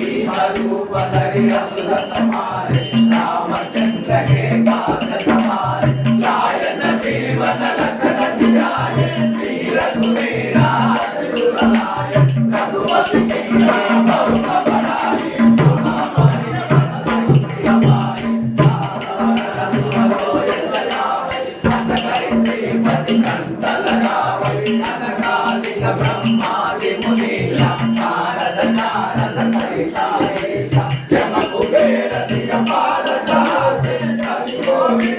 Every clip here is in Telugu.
नरसिंह रूप धरे असुर समारे रामचंद्र हे पाद समारे लायन देवन लखन चिराय वीर सुरेरा सुरहाय रघुपति सिंह पवन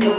I'm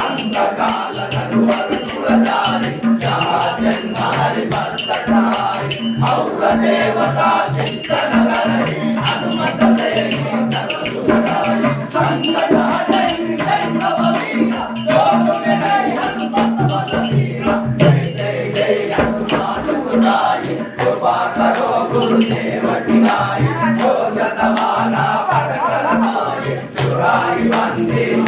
అంధకాల కనువరు చూడదారి జన్మారి పరసకారి ఔర దేవతా చింతనగర vai bater.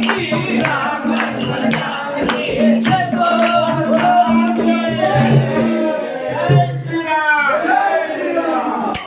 Thank you.